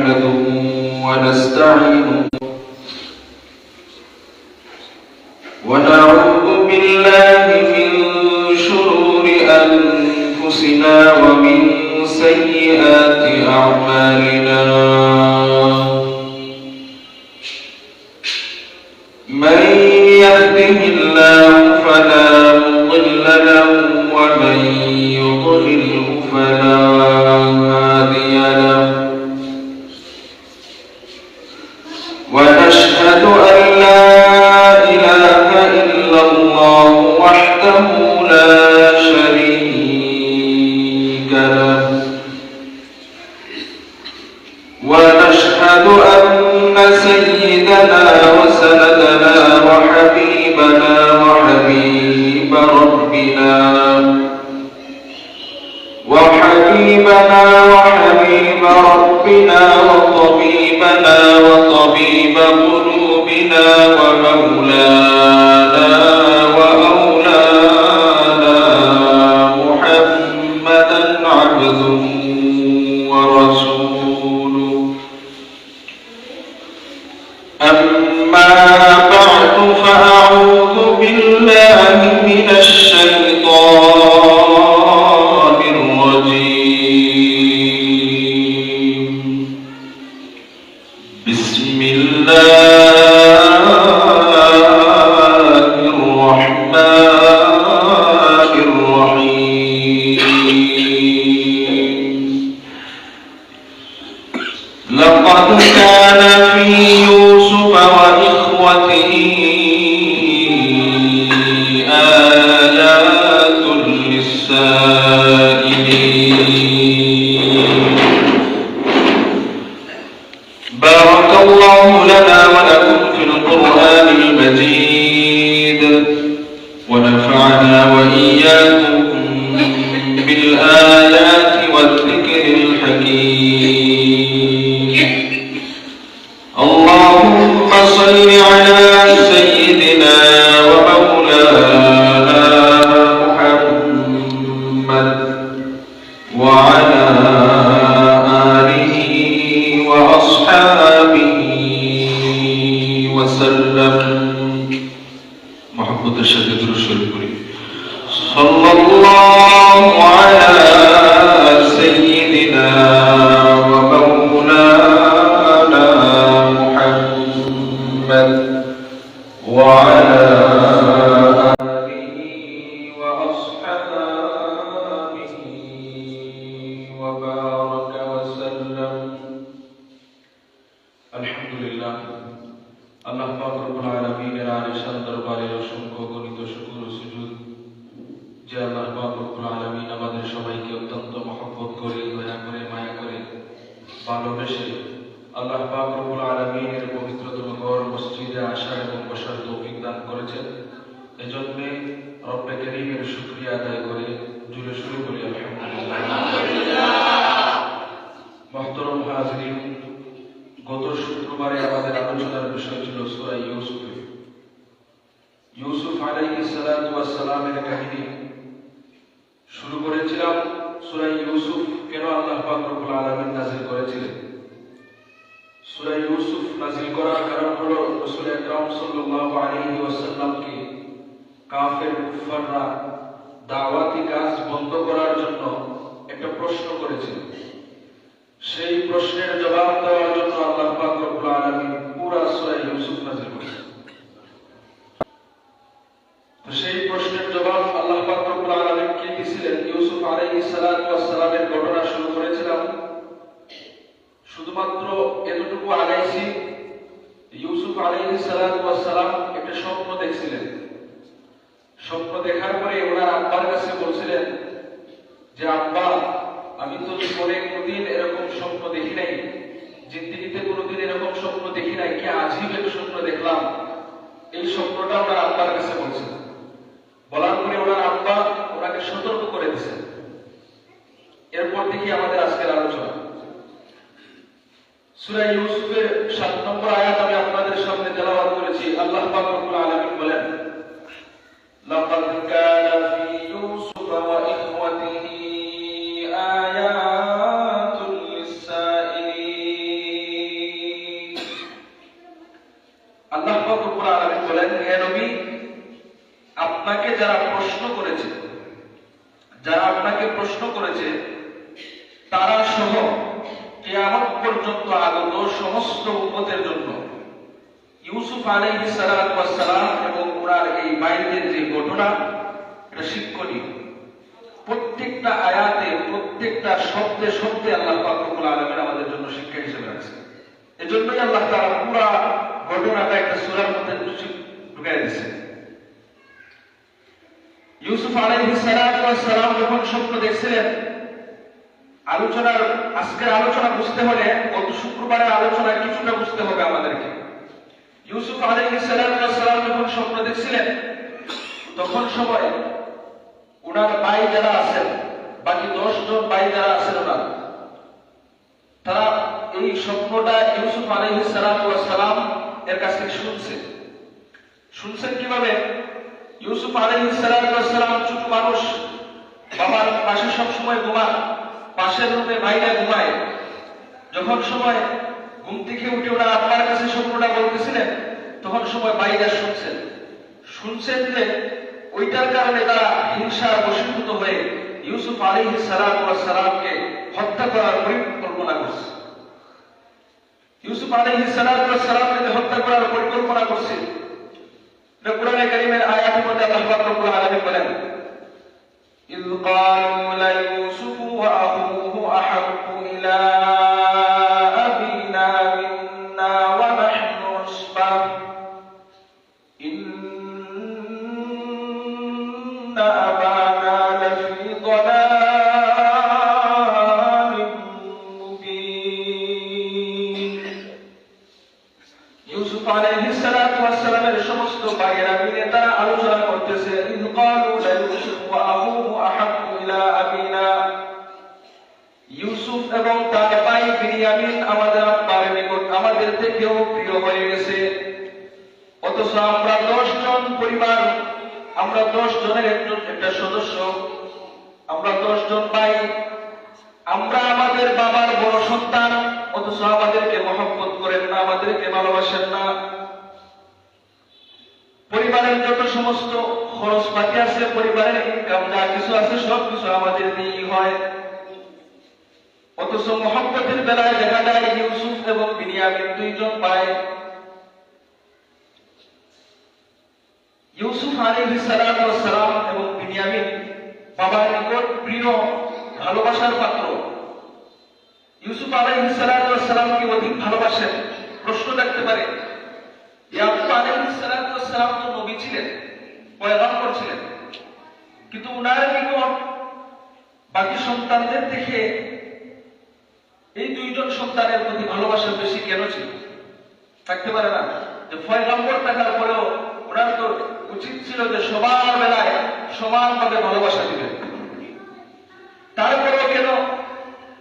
نحمده ونستعينه ونعوذ بالله من شرور أنفسنا ومن سيئات أعمالنا. সালামের কাহিনী। শুরু করেছিলাম সূরা ইউসুফ, কেন আল্লাহ পাক রব্বুল আলামিন নাযিল করেছিলেন? সূরা ইউসুফ নাযিল করার কারণ হলো রাসূল আকরাম সাল্লাল্লাহু আলাইহি ওয়াসাল্লামকে কাফের কুফাররা দাওয়াতি কাজ বন্ধ করার জন্য একটা প্রশ্ন করেছিল সেই প্রশ্নের জবাব দেওয়ার জন্য আল্লাহ পাক রব্বুল আলামিন পুরা সূরা ইউসুফ নাযিল করেছেন। ঘটনা শুরু করেছিলাম। শুধুমাত্র এতটুকু আগাইছি, ইউসুফ সালাম একটা স্বপ্ন দেখছিলেন। স্বপ্ন দেখার পরে ওনার আব্বার কাছে বলছিলেন যে, আব্বা, আমি তো জীবনে কোনদিন এরকম স্বপ্ন দেখি নাই। জিন্দিগিতে কোনোদিন এরকম স্বপ্ন দেখি নাই কি আজীব এক স্বপ্ন দেখলাম। এই স্বপ্নটা ওনার আব্বার কাছে বলার পরে ওনার আব্বা ওনাকে সতর্ক করে দিয়েছেন। এরপর থেকে আমাদের আজকের আলোচনা। সূরা ইউসুফের সাত নম্বর আয়াত আমি আপনাদের সামনে জেলাবাদ করেছি। আল্লাহ পাক রব্বুল বলেন আপনাকে যারা প্রশ্ন করেছে, যারা আপনাকে প্রশ্ন করেছে তারা সহ কেয়ামত পর্যন্ত আগত সমস্ত উম্মতের জন্য ইউসুফ ওয়াস সালাম এবং ওনার এই বাইরের যে ঘটনা, এটা শিক্ষণীয়। প্রত্যেকটা আয়াতে, প্রত্যেকটা শব্দে শব্দে আল্লাহ পাক রব্বুল আলামিন আমাদের জন্য শিক্ষা হিসেবে রাখছে এজন্যই আল্লাহ তাআলা পুরো ঘটনাটা একটা সূরার মধ্যে ঢুকাই দিয়েছে ইউসুফ ওয়াস সালাম যখন স্বপ্ন দেখছিলেন আলোচনার, আজকের আলোচনা বুঝতে হলে গত শুক্রবারের আলোচনা কিছুটা বুঝতে হবে আমাদেরকে। ইউসুফ সালাম যখন স্বপ্ন দেখছিলেন, তখন সময় ওনার ভাই যারা আছেন, বাকি দশ জন ভাই যারা আছেন ওনার, তারা এই স্বপ্নটা ইউসুফ সালাম এর কাছ শুনছে। শুনছেন কীভাবে? ইউসুফ সালাম ছোট মানুষ, বাবার পাশে সব সময় ঘুমান পাশের রুমে ভাইরা ঘুমায়। যখন সময় ঘুম থেকে উঠে ওরা আপনার কাছে স্বপ্নটা বলতেছিলেন, তখন সময় বাইরা শুনছেন। শুনছেন যে ওইটার কারণে তারা হিংসার বশীভূত হয়ে ইউসুফ আলাইহি সালাম ও সালামকে হত্যা করার পরিকল্পনা করছে। ইউসুফ আলাইহি সালাম ও সালামকে হত্যা করার পরিকল্পনা করছে, এটা কোরআনে কারিমের আয়াতের মধ্যে আল্লাহ রব্বুল আলামিন বলেন إذ قالوا ليوسف وأخوه أحب إلى ইউসুফ এবং তার ভাই বিনিয়ামিন আমাদের আব্বার নিকট। আমাদের থেকেও প্রিয় হয়ে গেছে। অথচ আমরা দশ জন পরিবার, আমরা দশ জনের একজন একটা সদস্য, আমরা দশ জন ভাই। আমরা আমাদের বাবার বড় সন্তান, অথচ আমাদেরকে মহব্বত করেন না, আমাদেরকে ভালোবাসেন না। পরিবারের যত সমস্ত খরচপাতি আছে, পরিবারের ইনকাম যা কিছু আছে সব কিছু আমাদের দিয়েই হয়। অথচ মহব্বতের বেলায় দেখা যায় ইউসুফ এবং বিনিয়ামিন দুইজন ভাই ইউসুফ আলাইহিস সালাম ওয়াস সালাম এবং বিনিয়ামিন বাবার নিকট প্রিয়, ভালোবাসার পাত্র। ইউসুফ আলাইহিস সালাম ওয়াস সালামকে অধিক ভালোবাসেন। প্রশ্ন রাখতে পারে ইয়াকুব আলাইহিস সালাম তো নবী ছিলেন, পয়গম্বর ছিলেন। কিন্তু উনার নিকট বাকি সন্তানদের থেকে এই দুইজন সন্তানের প্রতি ভালোবাসা বেশি কেন ছিল? থাকতে পারে না। যে পয়গম্বর থাকার পরেও ওনার তো উচিত ছিল যে সবার বেলায় সমানভাবে ভালোবাসা দিবেন। তারপরেও কেন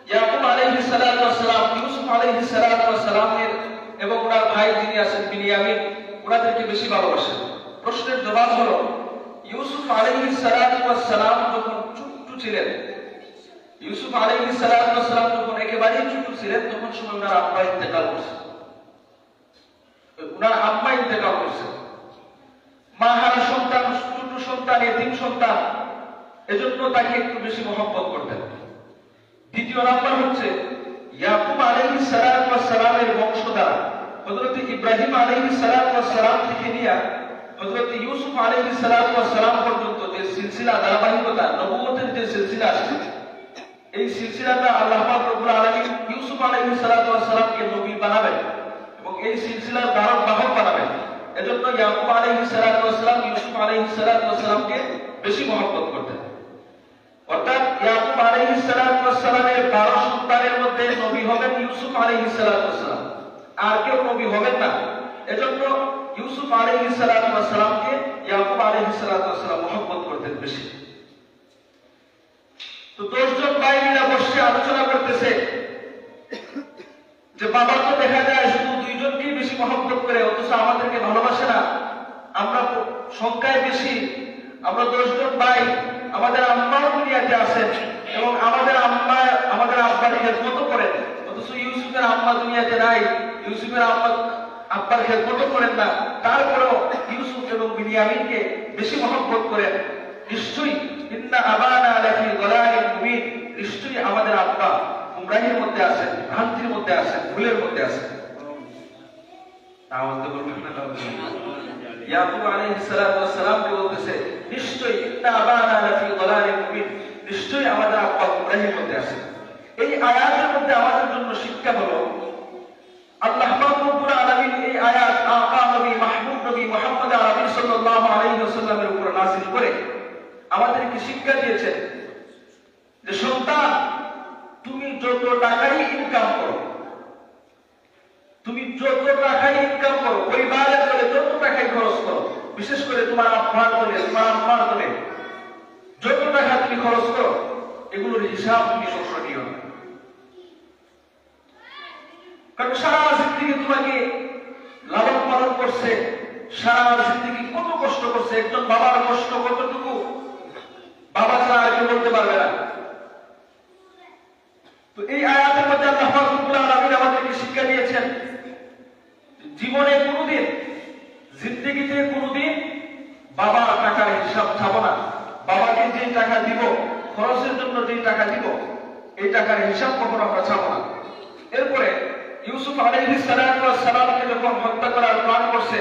ইয়াকুব সালাতু সালাম ইউসুফ ওয়াস সালামের এবং ওনার ভাই যিনি আছেন বিনিয়ামিন, ওনাদেরকে বেশি ভালোবাসেন। প্রশ্নের জবাব হলো, ইউসুফ ওয়াস সালাম যখন ছোট্ট ছিলেন ইউসুফ আলাইহিস সালাম যখন একেবারেই ছোট ছিলেন, তখন সময় ওনার আব্বা ইন্তেকাল করছে। ওনার আব্বা ইন্তেকাল করছে। মা হারা সন্তান ছোট সন্তান এতিম সন্তান, এজন্য তাকে একটু বেশি মহব্বত করতেন। দ্বিতীয় নাম্বার হচ্ছে, ইয়াকুব আলাইহিস সালাম ওয়াস সালামের বংশধর। হযরত ইব্রাহিম আলাইহিস সালাম ওয়াস সালাম থেকে নিয়ে হযরত ইউসুফ আলাইহিস সালাম ওয়াস সালাম পর্যন্ত যে সিলসিলা, ধারাবাহিকতা নবুয়তের যে সিলসিলা আছে এই সিলসিলাটা আল্লাহ রব্বুল আলামিন ইউসুফ আলাইহিস সালামকে নবী বানাবেন এবং এই সিলসিলার ধারক বাহক বানাবেন। এজন্য ইয়াকুব আলাইহিস সালাম ওয়াস সালাম, ইউসুফ আলাইহিস সালামকে বেশি মহব্বত করতেন। অর্থাৎ ইয়াকুব আলাইহিস সালাম ওয়াস সালামের 12 সন্তানের মধ্যে নবী হবেন ইউসুফ আলাইহিস সালাম ওয়াস আর কেউ নবী হবেন না। এজন্য ইউসুফ আলাইহিস সালাম ওয়াস সালামকে ইয়াকুব আলাইহিস সালাম ওয়াস মহব্বত করতেন বেশি। তো দশজন ভাই মিলে বসে আলোচনা করতেছে যে বাবা তো দেখা যায় শুধু দুইজনকেই বেশি মহব্বত করে, অথচ আমাদেরকে ভালোবাসে না। আমরা সংখ্যায় বেশি, আমরা দশজন ভাই, আমাদের আম্মাও দুনিয়াতে আছেন এবং আমাদের আম্মা, আমাদের আব্বার খেদমত করেন। অথচ ইউসুফের আম্মা দুনিয়াতে নাই, ইউসুফের আম্মা, আব্বার খেদমত করেন না। তারপরেও ইউসুফ এবং বিনিয়ামিনকে বেশি মহব্বত করেন। নিশ্চয়ই নিশ্চয়ই আমাদের আব্বা গুমরাহির মধ্যে আছেন, ভ্রান্তির মধ্যে আছেন, ভুলের মধ্যে আছেন। আওয়াজ দিয়ে বলবেন না এই আয়াতের মধ্যে আমাদের জন্য শিক্ষা হলো, আল্লাহ রব্বুল আলামিন এই আয়াত আকা নবী, মাহমুদ উপর নাযিল করে আমাদেরকে শিক্ষা দিয়েছেন যে সন্তান, তুমি যত টাকাই ইনকাম করো, তুমি যত টাকাই ইনকাম করো, পরিবারের বলে যত টাকাই খরচ করো, বিশেষ করে তোমার আব্বার বলে, তোমার আম্মার বলে, যত টাকা তুমি খরচ করো, এগুলোর হিসাব তুমি সবসময় কারণ সারা জিন্দগি তোমাকে লালন পালন করছে, সারা জিন্দগি কত কষ্ট করছে, একজন বাবার কষ্ট কতটুকু বাবা ছাড়া আর কেউ বলতে পারবে না। তো এই আয়াতের মধ্যে আল্লাহ রাব্বুল আলামিন আমাদেরকে শিক্ষা দিয়েছেন, জীবনে কোনোদিন, জিন্দগিতে কোনোদিন বাবার টাকার হিসাব ছাবো না। বাবাকে যে টাকা দিব, খরচের জন্য যে টাকা দিব, এই টাকার হিসাব কখনো আমরা ছাবো না। এরপরে ইউসুফ সালাতু সালামকে যখন হত্যা করার প্ল্যান করছে,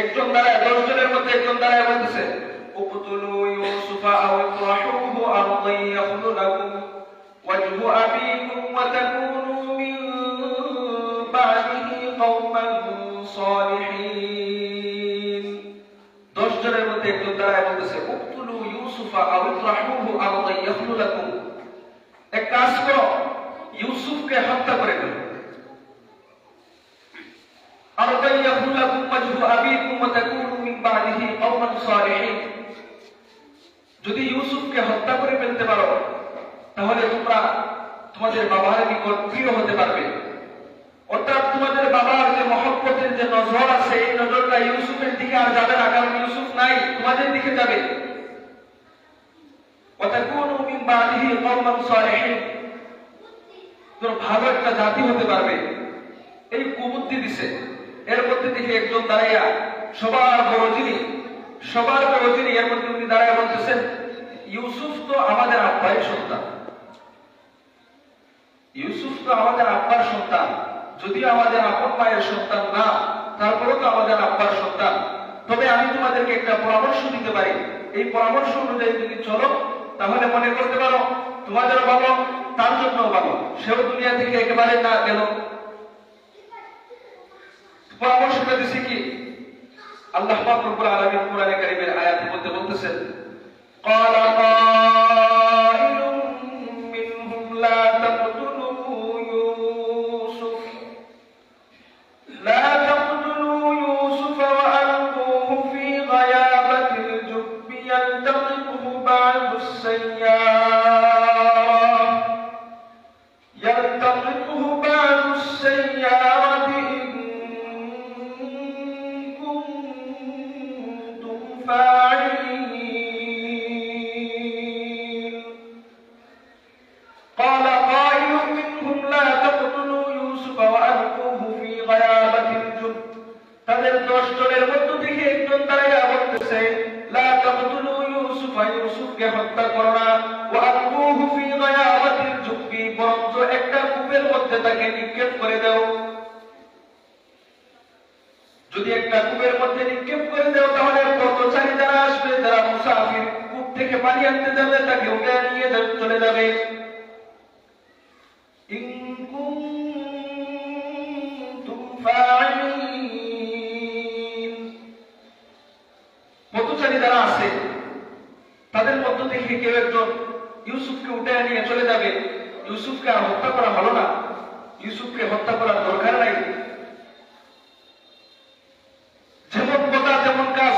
একজন দাঁড়ায় দশ জনের মধ্যে একজন দাঁড়ায় বলতেছে উকতুলু ইউসুফা আও ইতরাহুহু আরদান ইয়াখলু লাকুম ওয়াজহু আবিকুম ওয়া তাকুনু মিন বা'দিহি কওমান সালিহিন দশ জনের মধ্যে একজন দাঁড়ায় বলতেছে উকতুলু ইউসুফা আও ইতরাহুহু আরদান ইয়াখলু লাকুম এক কাজ করো ইউসুফকে হত্যা করে দিল أرضا يكون لكم وجه أبيكم وتكونوا من بعده قوما صالحين যদি ইউসুফকে হত্যা করে ফেলতে পারো, তাহলে তোমরা তোমাদের বাবার নিকট প্রিয় হতে পারবে। অর্থাৎ তোমাদের বাবার যে মহব্বতের যে নজর আছে, এই নজরটা ইউসুফের দিকে আর যাবে না, কারণ ইউসুফ নাই, তোমাদের দিকে যাবে। ভালো একটা জাতি হতে পারবে। এই কুবুদ্ধি দিছে। এর মধ্যে দিকে একজন দাঁড়াইয়া সবার বড় যিনি সবার বড় যিনি এর মধ্যে উনি দাঁড়াইয়া বলতেছেন, ইউসুফ তো আমাদের আব্বাই সন্তান। ইউসুফ তো আমাদের আব্বার সন্তান। যদিও আমাদের আপন মায়ের সন্তান না, তারপরেও তো আমাদের আব্বার সন্তান। তবে আমি তোমাদেরকে একটা পরামর্শ দিতে পারি। এই পরামর্শ অনুযায়ী যদি চলো, তাহলে মনে করতে পারো, তোমাদেরও ভালো, তার জন্য ভালো। সেও দুনিয়া থেকে একেবারে না গেল। পরামর্শটা দিছে কি? আল্লাহ পাক রব্বুল আলামিন কোরআনে কারীমের আয়াতের মধ্যে বলতেছেন قال قائل যাবে তাকে নিয়ে চলে যাবে। পথচারী যারা আছে, তাদের মধ্য থেকে কেউ একজন ইউসুফকে উঠে নিয়ে চলে যাবে। ইউসুফকে আর হত্যা করা হলো না। ইউসুফকে হত্যা করার দরকার নাই। যেমন কথা, তেমন কাজ।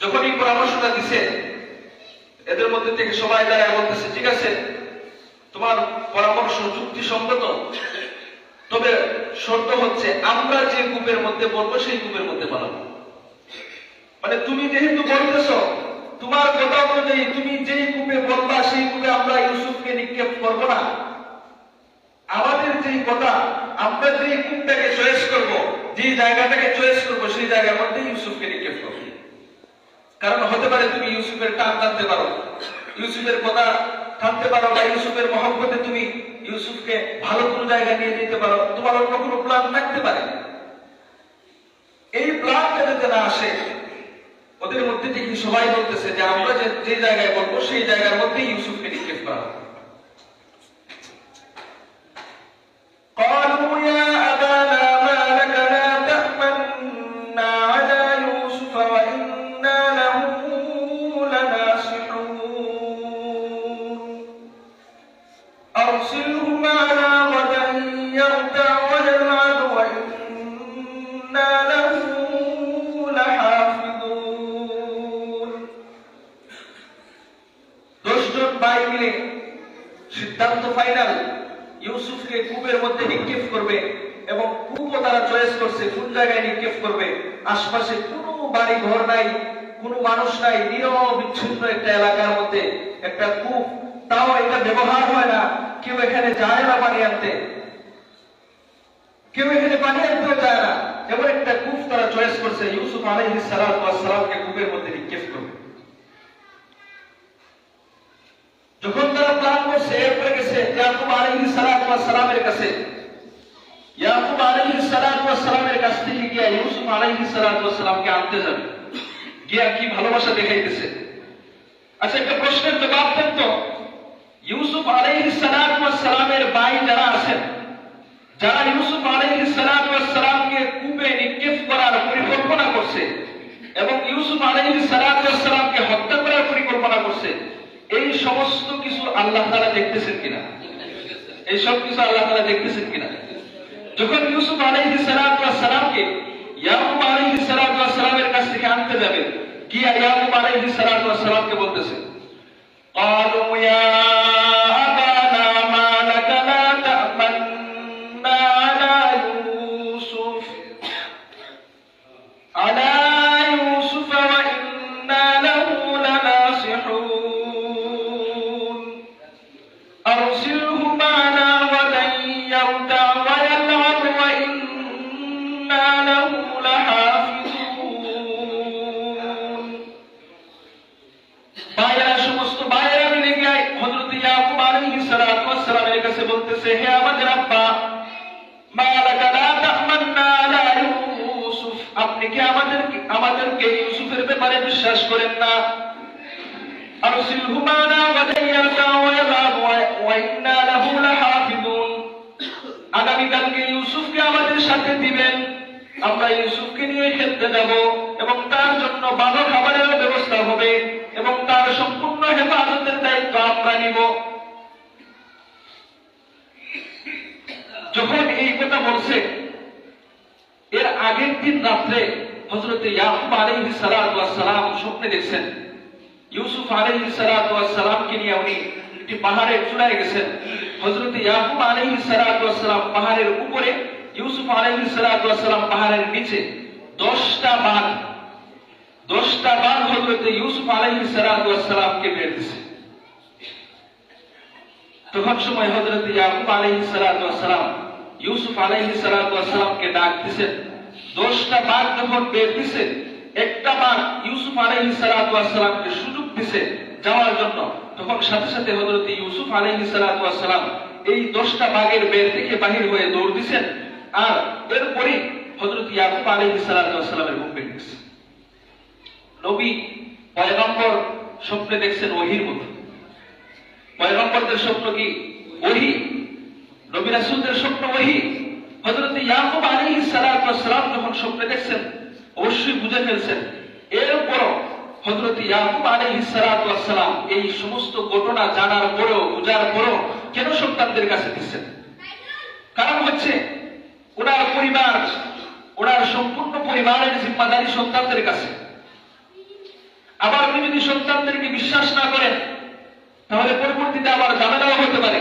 যখন এই পরামর্শটা দিছে এদের মধ্যে থেকে সবাই দাঁড়ায় বলতেছে, ঠিক আছে, তোমার পরামর্শ যুক্তিসঙ্গত তবে শর্ত হচ্ছে, আমরা যে কূপের মধ্যে পড়ব, সেই কূপের মধ্যে পালাবো। মানে তুমি যেহেতু বলতেছ, তোমার কথা অনুযায়ী তুমি যেই কূপে বলবা, সেই কূপে আমরা ইউসুফকে নিক্ষেপ করব না। আমাদের যেই কথা, আমরা যে কূপটাকে চয়েস করব যে জায়গাটাকে চয়েস করব, সেই জায়গার মধ্যে ইউসুফকে নিক্ষেপ করব। কারণ হতে পারে তুমি ইউসুফের টান টানতে পারো ইউসুফের কথা টানতে পারো বা ইউসুফের মহব্বতে তুমি ইউসুফকে ভালো কোনো জায়গায় নিয়ে যেতে পারো তোমার অন্য কোনো প্ল্যান থাকতে পারে এই প্ল্যানটা যাতে না আসে ওদের মধ্যে থেকে সবাই বলতেছে যে আমরা যে যে জায়গায় বলবো সেই জায়গার মধ্যে ইউসুফকে নিক্ষেপ করা হবে। قالوا يا সিদ্ধান্ত ফাইনাল ইউসুফকে কূপের মধ্যে নিক্ষেপ করবে এবং কূপও তারা চয়েস করছে কোন জায়গায় নিক্ষেপ করবে। আশপাশে কোনো বাড়ি ঘর নাই, কোনো মানুষ নাই নিরব বিচ্ছিন্ন একটা এলাকার মধ্যে একটা কূপ। তাও এটা ব্যবহার হয় না, কেউ এখানে যায় না পানি আনতে। কেউ এখানে পানি আনতেও যায় না। এমন একটা কূপ তারা চয়েস করছে, ইউসুফ আলাইহিস সালাতু ওয়াস সালামকে কূপের মধ্যে নিক্ষেপ করবে। যখন তারা প্ল্যান করছে এরপরে গেছে, ইয়াকুব আলাইহিস সালাতু ওয়াস সালামের কাছে। ইয়াকুব আলাইহিস সালাতু ওয়াস সালামের কাছ থেকে গিয়া ইউসুফ আলাইহিস সালাতু ওয়াস সালামকে আনতে যাবে। গিয়া কি ভালোবাসা দেখাইতেছে? আচ্ছা একটা প্রশ্নের জবাব দেন তো। ইউসুফ আলাইহিস সালাতু ওয়াস সালামের ভাই যারা আছেন, যারা ইউসুফ আলাইহিস সালাতু ওয়াস সালামকে কূপে নিক্ষেপ করার পরিকল্পনা করছে এবং ইউসুফ আলাইহিস সালাতু ওয়াস সালামকে হত্যা করার পরিকল্পনা করছে এই সমস্ত কিছু আল্লাহ তাআলা দেখতেছেন কিনা এই সব কিছু আল্লাহ তাআলা দেখতেছেন কিনা যখন ইউসুফ আলাইহিস সালাতু ওয়াস সালামকে ইয়াকুব আলাইহিস সালাতু ওয়াস সালামের কাছ থেকে আনতে যাবে গিয়া ইয়াকুব আলাইহিস সালাতু ওয়াস সালামকে বলতেছে قالوا يا আগামীকালকে ইউসুফকে আমাদের সাথে দিবেন। আমরা ইউসুফকে নিয়ে খেলতে যাব এবং তার জন্য ভালো খাবারের ব্যবস্থা হবে এবং তার সম্পূর্ণ হেফাজতের দায়িত্ব আমরা নিব। যখন এই কথা বলছে, এর আগের দিন রাত্রে হজরত ইয়াকুব আলাইহিস সালাম স্বপ্নে দেখছেন। ইউসুফ সালাতু ওয়াস সালামকে নিয়ে উনি একটি পাহাড়ের চূড়ায় গেছেন। হযরত ইয়াকুব ওয়াস সালাম পাহাড়ের উপরে, ইউসুফ ওয়াস সালাম পাহাড়ের নিচে 10টা বাঘ 10টা বাঘ হযরত ইউসুফ ওয়াস সালামকে বের দিছে। তখন সময় হযরত ইয়াকুব ওয়াস সালাম ইউসুফ ওয়াস সালামকে ডাক দিছেন। 10টা বাঘ যখন বের একটা বাঘ ইউসুফ ওয়াস সালামকে সুযোগ দিছে যাওয়ার জন্য। তখন সাথে সাথে হযরত ইউসুফ সালাতু সালাম এই 10টা বাঘের বের থেকে বাহির হয়ে দৌড় দিছেন আর এরপরে হযরত ইয়াকুব আলাইহিস সালাতু ওয়াস সালামের ঘুম গেছে নবী পয়গম্বর স্বপ্নে দেখছেন ওহির মতো। পয়গম্বরদের স্বপ্ন কি ওহি? নবী রাসূলদের স্বপ্ন ওহি? হযরত ইয়াকুব আলাইহিস সালাতু ওয়াস সালাম যখন স্বপ্নে দেখছেন, অবশ্যই বুঝে ফেলছেন। এরপর হযরত ইয়াকুব এই সমস্ত ঘটনা জানার পরেও, বুঝার পরেও কেন সন্তানদের কাছে দিচ্ছেন? কারণ হচ্ছে, ওনার পরিবার, ওনার সম্পূর্ণ পরিবারের জিম্মাদারি সন্তানদের কাছে। আবার উনি যদি সন্তানদেরকে বিশ্বাস না করেন, তাহলে পরবর্তীতে আবার ঝামেলাও হতে পারে।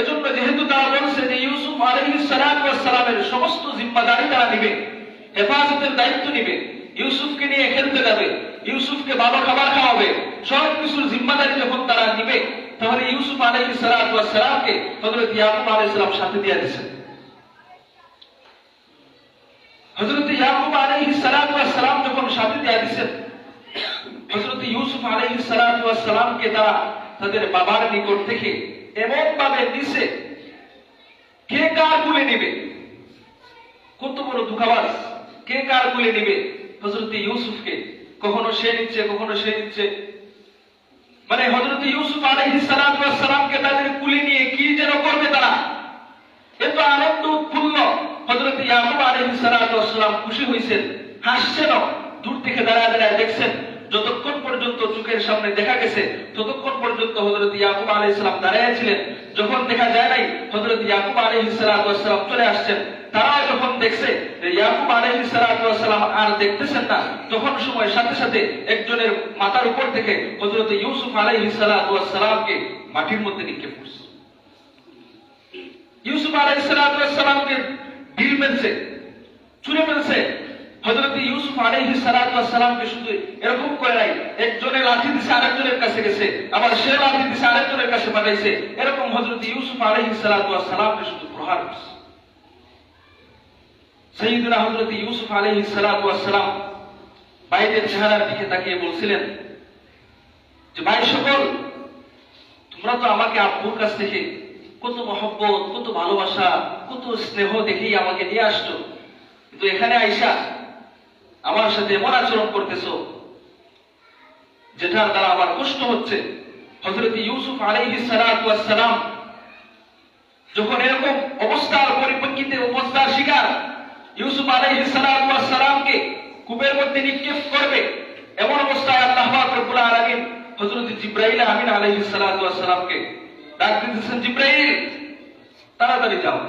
এজন্য যেহেতু তারা বলছে যে ইউসুফ আলাইহিস সালাতু সমস্ত জিম্মাদারি তারা নিবে, হেফাজতের দায়িত্ব নিবে ইউসুফকে নিয়ে খেলতে যাবে, ইউসুফকে বাবা খাবার খাওয়াবে, সব কিছুর জিম্মাদারি যখন তারা নিবে, তাহলে ইউসুফ আলহ সালামকে হজরত ইয়াকুব আলহ সালাম সাথে দিয়ে দিচ্ছেন হজরত ইয়াকুব আলহ সালাম যখন সাথে দিয়ে দিচ্ছেন হজরত ইউসুফ আলহ সালামকে তারা তাদের বাবার নিকট থেকে এমন ভাবে দিছে কে কার কুলে নিবে? কত বড় দুঃখাবাস কে কার কুলে নিবে? হজরত ইউসুফকে, কখনো সে নিচ্ছে, কখনো সে নিচ্ছে। মানে হজরত ইউসুফ আলাইহিস সালামকে তাদের কুলে নিয়ে কি যেন করবে তারা? এত আনন্দ উৎফুল্ল। হজরত ইয়াকুব আলাইহিস সালাম খুশি হইছেন, হাসছেন দূর থেকে দাঁড়ায় দাঁড়ায় দেখছেন, যতক্ষণ পর্যন্ত চোখের সামনে দেখা গেছে, ততক্ষণ পর্যন্ত হজরত ইয়াকুব আলাইহিস সালাম দাঁড়ায় ছিলেন। যখন দেখা যায় নাই হজরত ইয়াকুব আলাইহিস সালাতু ওয়াস সালাম চলে আসছেন। তারাও যখন দেখছে ইয়াকুব আলাইহিস সালাম আর দেখতেছেন না, তখন সময় সাথে সাথে একজনের মাথার উপর থেকে হজরত ইউসুফ সালাতু সালামকে মাটির মধ্যে নিক্ষেপ করছে। ইউসুফ সালাতু সালামকে ঢিল মেলছে, ছুঁড়ে ফেলছে হযরত ইউসুফ সালাতু সালামকে শুধু এরকম করে নাই, একজনের লাঠি দিছে আরেকজনের কাছে গেছে, আবার সে লাঠি দিছে আরেকজনের কাছে পাঠাইছে। এরকম হযরত ইউসুফ ওয়াস সালামকে শুধু প্রহার করছে। ইউসুফ বাইরের চেহারার দিকে তাকিয়ে বলছিলেন যে, ভাই সকল, তোমরা তো আমাকে আব্বুর কাছ থেকে কত মহব্বত, কত ভালোবাসা, কত স্নেহ দেখেই আমাকে নিয়ে আসছো। কিন্তু এখানে আইসা আমার সাথে এমন আচরণ করতেছো, যেটার দ্বারা আমার কষ্ট হচ্ছে। হযরত ইউসুফ ওয়াস সালাম যখন এরকম অবস্থার পরিপ্রেক্ষিতে অবস্থার শিকার ইউসুফ আলাইহিস সালাতু ওয়াস কূপের মধ্যে নিক্ষেপ করবে। এমন অবস্থায় আল্লাহ রব্বুল আলামিন হযরত জিবরাইল আমিন আলাইহিস সালাতু ওয়াস সালামকে ডাক দিতেছেন জিবরাইল, তাড়াতাড়ি যাও।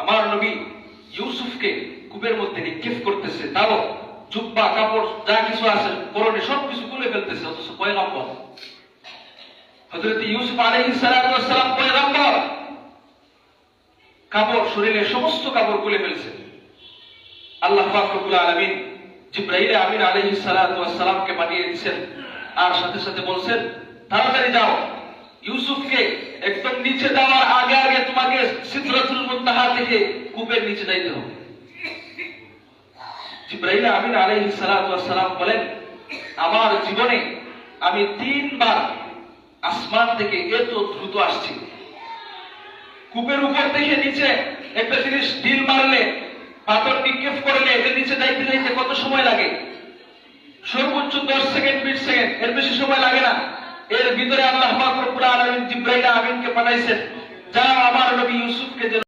আমার নবী ইউসুফকে কূপের মধ্যে নিক্ষেপ করতেছে, তাও জুব্বা, কাপড়, যা কিছু আছে, পরনে সব কিছু খুলে ফেলতেছে, অথচ পয়গাম্বর। হযরত ইউসুফ আলাইহিস সালাতু ওয়াস পয়গাম্বর কাপড়, শরীরের সমস্ত কাপড় খুলে ফেলছে। আল্লাহ পাক রব্বুল আলামিন জিবরাইল আমিন সালাতু সালামকে পাঠিয়ে দিয়েছেন আর সাথে সাথে বলছেন, তাড়াতাড়ি যাও। ইউসুফকে একদম নিচে যাওয়ার আগে আগে তোমাকে সিদরাতুল মুনতাহা থেকে কূপের নিচে যাইতে হবে। জিবরাইল আমিন আলাইহিস সালাতু সালাম বলেন, আমার জীবনে আমি তিনবার আসমান থেকে এত দ্রুত আসছি। কূপের উপর থেকে নিচে একটা জিনিস ঢিল মারলে পাথর নিক্ষেপ করলে, এদের নিচে যাইতে যাইতে কত সময় লাগে? সর্বোচ্চ দশ সেকেন্ড, বিশ সেকেন্ড, এর বেশি সময় লাগে না। এর ভিতরে আল্লাহ জিব্রাইল আমিনকে পাঠাইছেন যা আমার নবী ইউসুফকে